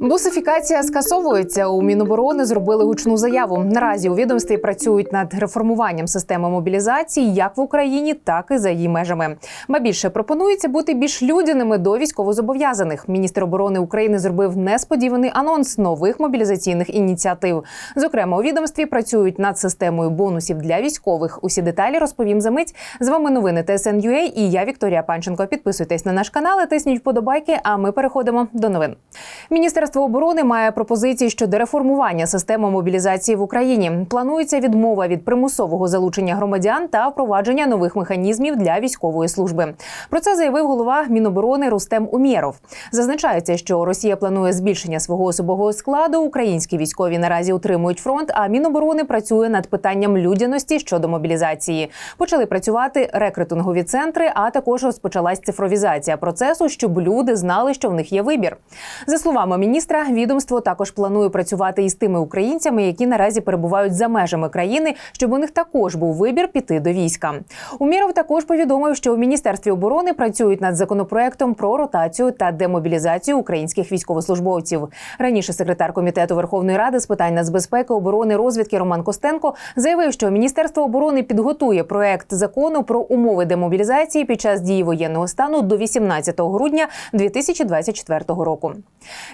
Бусифікація скасовується. У Міноборони зробили гучну заяву. Наразі у відомстві працюють над реформуванням системи мобілізації як в Україні, так і за її межами. Ба більше пропонується бути більш людяними до військовозобов'язаних. Міністр оборони України зробив несподіваний анонс нових мобілізаційних ініціатив. Зокрема, у відомстві працюють над системою бонусів для військових. Усі деталі розповім за мить. З вами новини ТСН.UA і я Вікторія Панченко. Підписуйтесь на наш канал, тисніть вподобайки. А ми переходимо до новин. Міністерство оборони має пропозиції щодо реформування системи мобілізації в Україні. Планується відмова від примусового залучення громадян та впровадження нових механізмів для військової служби. Про це заявив голова Міноборони Рустем Умєров. Зазначається, що Росія планує збільшення свого особового складу. Українські військові наразі утримують фронт. А Міноборони працює над питанням людяності щодо мобілізації. Почали працювати рекрутингові центри, а також розпочалась цифровізація процесу, щоб люди знали, що в них є вибір. За словами міністра, відомство також планує працювати із тими українцями, які наразі перебувають за межами країни, щоб у них також був вибір піти до війська. Уміров також повідомив, що в міністерстві оборони працюють над законопроектом про ротацію та демобілізацію українських військовослужбовців. Раніше секретар комітету Верховної Ради з питань нацбезпеки, оборони розвідки Роман Костенко заявив, що міністерство оборони підготує проект закону про умови демобілізації під час дії воєнного стану до 18 грудня 2024 року.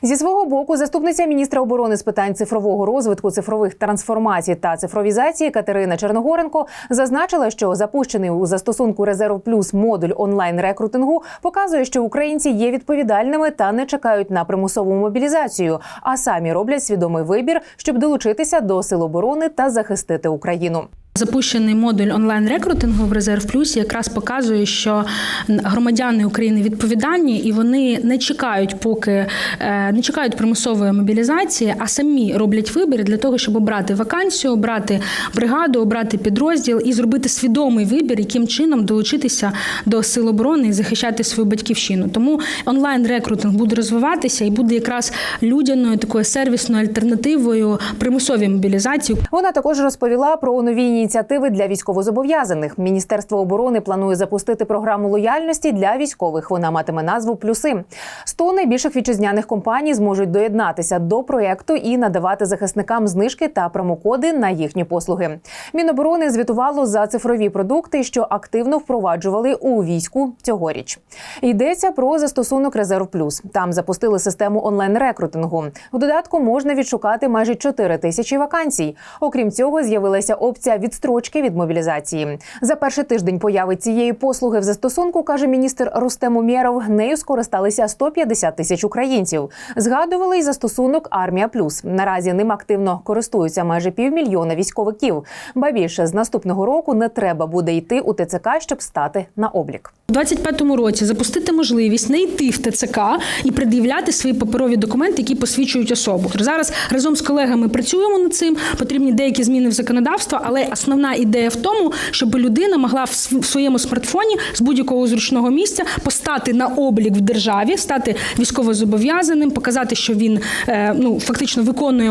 Зі свого боку, заступниця міністра оборони з питань цифрового розвитку, цифрових трансформацій та цифровізації Катерина Черногоренко зазначила, що запущений у застосунку Резерв Плюс модуль онлайн рекрутингу показує, що українці є відповідальними та не чекають на примусову мобілізацію, а самі роблять свідомий вибір, щоб долучитися до сил оборони та захистити Україну. Запущений модуль онлайн рекрутингу в резерв плюс якраз показує, що громадяни України відповідальні і вони не чекають, поки е, не чекають примусової мобілізації, а самі роблять вибір для того, щоб обрати вакансію, обрати бригаду, обрати підрозділ і зробити свідомий вибір, яким чином долучитися до сил оборони і захищати свою батьківщину. Тому онлайн рекрутинг буде розвиватися і буде якраз людяною такою сервісною альтернативою примусовій мобілізації. Вона також розповіла про нові ініціативи для військовозобов'язаних. Міністерство оборони планує запустити програму лояльності для військових. Вона матиме назву Плюси. 100 найбільших вітчизняних компаній зможуть доєднатися до проєкту і надавати захисникам знижки та промокоди на їхні послуги. Міноборони звітувало за цифрові продукти, що активно впроваджували у війську цьогоріч. Йдеться про застосунок Резерв Плюс. Там запустили систему онлайн рекрутингу. В додатку можна відшукати майже 4 тисячі вакансій. Окрім цього, з'явилася опція відстрочки від мобілізації. За перший тиждень появи цієї послуги в застосунку каже міністр Рустем Умєров, нею скористалися 150 тисяч українців. Згадували й застосунок Армія Плюс. Наразі ним активно користуються майже півмільйона військовиків. Ба більше з наступного року не треба буде йти у ТЦК, щоб стати на облік. У 25-му році запустити можливість не йти в ТЦК і пред'являти свої паперові документи, які посвідчують особу. Зараз разом з колегами працюємо над цим. Потрібні деякі зміни в законодавство, але основна ідея в тому, щоб людина могла в своєму смартфоні з будь-якого зручного місця постати на облік в державі, стати військовозобов'язаним, показати, що він е, ну фактично виконує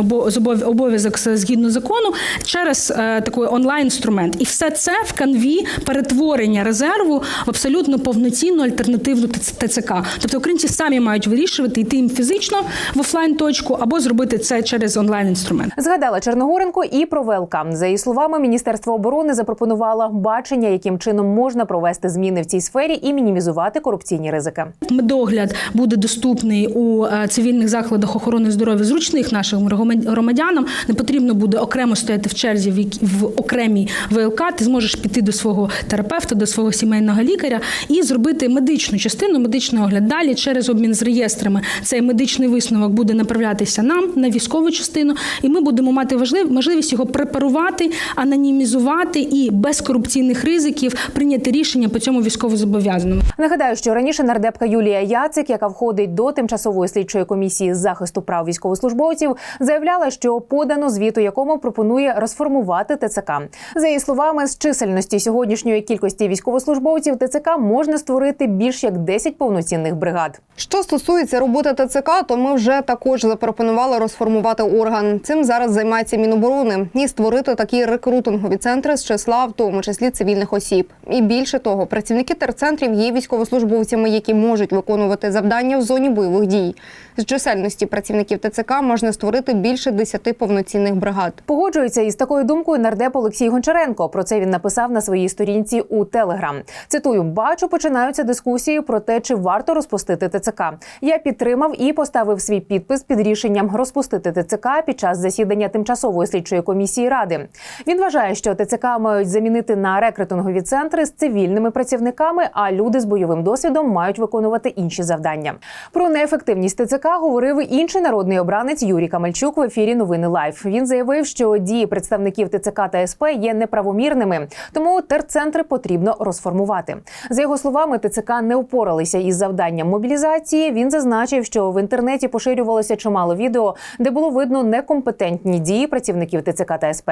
обов'язок згідно закону через е, такий онлайн інструмент. І все це в канві перетворення резерву в абсолютно повноцінну альтернативну ТЦК. Тобто українці самі мають вирішувати йти їм фізично в офлайн точку або зробити це через онлайн інструмент. Згадала Черногоренко і про ВЛК. За її словами, Міністерство оборони запропонувало бачення, яким чином можна провести зміни в цій сфері і мінімізувати корупційні ризики. Медогляд буде доступний у е, цивільних закладах охорони здоров'я зручних нашим громадянам. Не потрібно буде окремо стояти в черзі в, в окремій ВЛК. Ти зможеш піти до свого терапевта, до свого сімейного лікаря і зробити медичну частину, медичний огляд. Через обмін з реєстрами цей медичний висновок буде направлятися нам на військову частину, і ми будемо мати важлив, можливість його препарувати, анонімізувати і без корупційних ризиків прийняти рішення по цьому військовозобов'язаному. Нагадаю, що раніше нардепка Юлія Яцик, яка входить до тимчасової слідчої комісії з захисту прав військовослужбовців, заявляла, що подано звіту, якому пропонує розформувати ТЦК. За її словами, з чисельності сьогоднішньої кількості військовослужбовців ТЦК можна створити більш як 10 повноцінних бригад. Що стосується роботи ТЦК, то ми вже також запропонували розформувати орган. Цим зараз займається Міноборони і створити такі рекрутингові центри з числа, в тому числі цивільних осіб. І більше того, працівники терцентрів є військовослужбовцями, які можуть виконувати завдання в зоні бойових дій. З чисельності працівників ТЦК можна створити більше 10 повноцінних бригад. Погоджується із такою думкою нардеп Олексій Гончаренко. Про це він написав на своїй сторінці у Телеграм. Цитую: бачу, починаються дискусії про те, чи варто розпустити ТЦК. Я підтримав і поставив свій підпис під рішенням розпустити ТЦК під час засідання тимчасової слідчої комісії ради. Він вважає, що ТЦК мають замінити на рекрутингові центри з цивільними працівниками, а люди з бойовим досвідом мають виконувати інші завдання. Про неефективність ТЦК говорив інший народний обранець Юрій Камальчук в ефірі Новини Лайф. Він заявив, що дії представників ТЦК та СП є неправомірними, тому терцентри потрібно розформувати. Його словами, ТЦК не впоралися із завданням мобілізації. Він зазначив, що в інтернеті поширювалося чимало відео, де було видно некомпетентні дії працівників ТЦК та СП.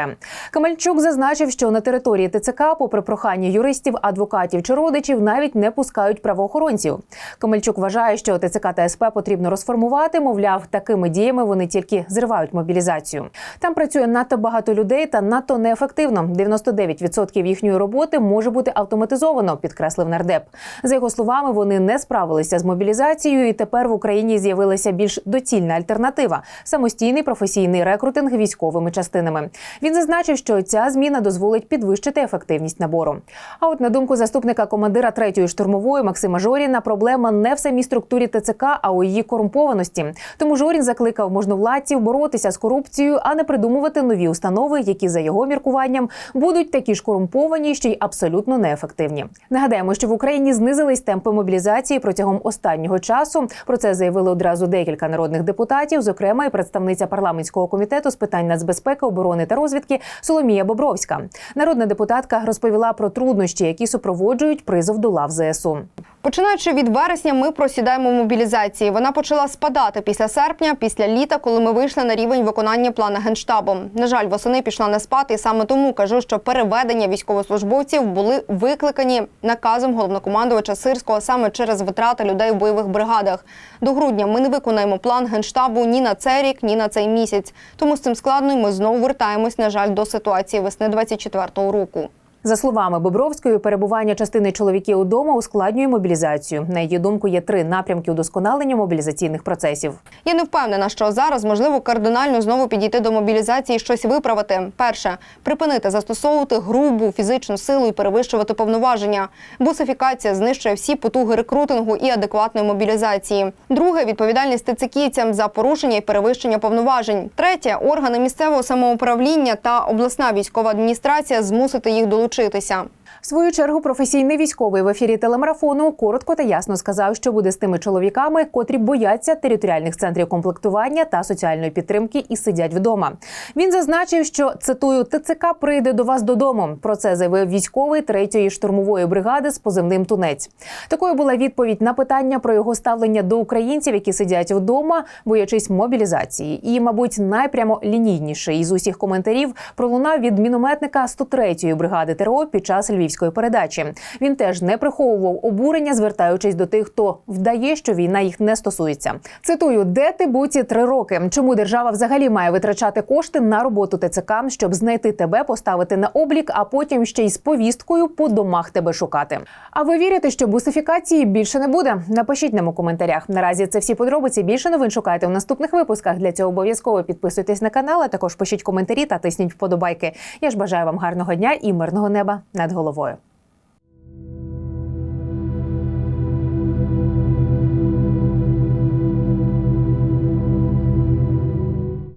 Камальчук зазначив, що на території ТЦК, попри прохання юристів, адвокатів чи родичів, навіть не пускають правоохоронців. Камальчук вважає, що ТЦК та СП потрібно розформувати. Мовляв, такими діями вони тільки зривають мобілізацію. Там працює надто багато людей та надто неефективно. 99% їхньої роботи може бути автоматизовано, підкреслив нардеп. За його словами, вони не справилися з мобілізацією, і тепер в Україні з'явилася більш доцільна альтернатива самостійний професійний рекрутинг військовими частинами. Він зазначив, що ця зміна дозволить підвищити ефективність набору. А от на думку заступника командира третьої штурмової Максима Жоріна, проблема не в самій структурі ТЦК, а у її корумпованості. Тому Жорін закликав можновладців боротися з корупцією, а не придумувати нові установи, які за його міркуванням будуть такі ж корумповані, що й абсолютно неефективні. Нагадаємо, що в Україні знизились темпи мобілізації протягом останнього часу. Про це заявили одразу декілька народних депутатів, зокрема і представниця парламентського комітету з питань нацбезпеки, оборони та розвідки Соломія Бобровська. Народна депутатка розповіла про труднощі, які супроводжують призов до лав ЗСУ. Починаючи від вересня, ми просідаємо мобілізації. Вона почала спадати після серпня, після літа, коли ми вийшли на рівень виконання плана генштабу. На жаль, восени пішла не спати, і саме тому кажу, що переведення військовослужбовців були викликані наказом головнокомандувача Сирського саме через витрати людей в бойових бригадах. До грудня ми не виконаємо план генштабу ні на цей рік, ні на цей місяць. Тому з цим складно і ми знову вертаємось, на жаль, до ситуації весни 24-го року. За словами Бобровської, перебування частини чоловіків удома ускладнює мобілізацію. На її думку, є три напрямки удосконалення мобілізаційних процесів. Я не впевнена, що зараз можливо кардинально знову підійти до мобілізації і щось виправити. Перше припинити застосовувати грубу фізичну силу і перевищувати повноваження. Бусифікація знищує всі потуги рекрутингу і адекватної мобілізації. Друге відповідальність ТЦКівцям за порушення і перевищення повноважень. Третє органи місцевого самоуправління та обласна військова адміністрація змусити їх долучитися долучитися. В свою чергу професійний військовий в ефірі телемарафону коротко та ясно сказав, що буде з тими чоловіками, котрі бояться територіальних центрів комплектування та соціальної підтримки і сидять вдома. Він зазначив, що цитую ТЦК прийде до вас додому. Про це заявив військовий третьої штурмової бригади з позивним Тунець. Такою була відповідь на питання про його ставлення до українців, які сидять вдома, боячись мобілізації. І, мабуть, найпрямолінійніший із усіх коментарів пролунав від мінометника 103-ї бригади ТРО під час львівської передачі. Він теж не приховував обурення, звертаючись до тих, хто вдає, що війна їх не стосується. Цитую, де ти будь ці три роки? Чому держава взагалі має витрачати кошти на роботу ТЦК, щоб знайти тебе, поставити на облік, а потім ще й з повісткою по домах тебе шукати? А ви вірите, що бусифікації більше не буде? Напишіть нам у коментарях. Наразі це всі подробиці. Більше новин шукайте у наступних випусках. Для цього обов'язково підписуйтесь на канал, а також пишіть коментарі та тисніть вподобайки. Я ж бажаю вам гарного дня і мирного неба над головою. Москвою.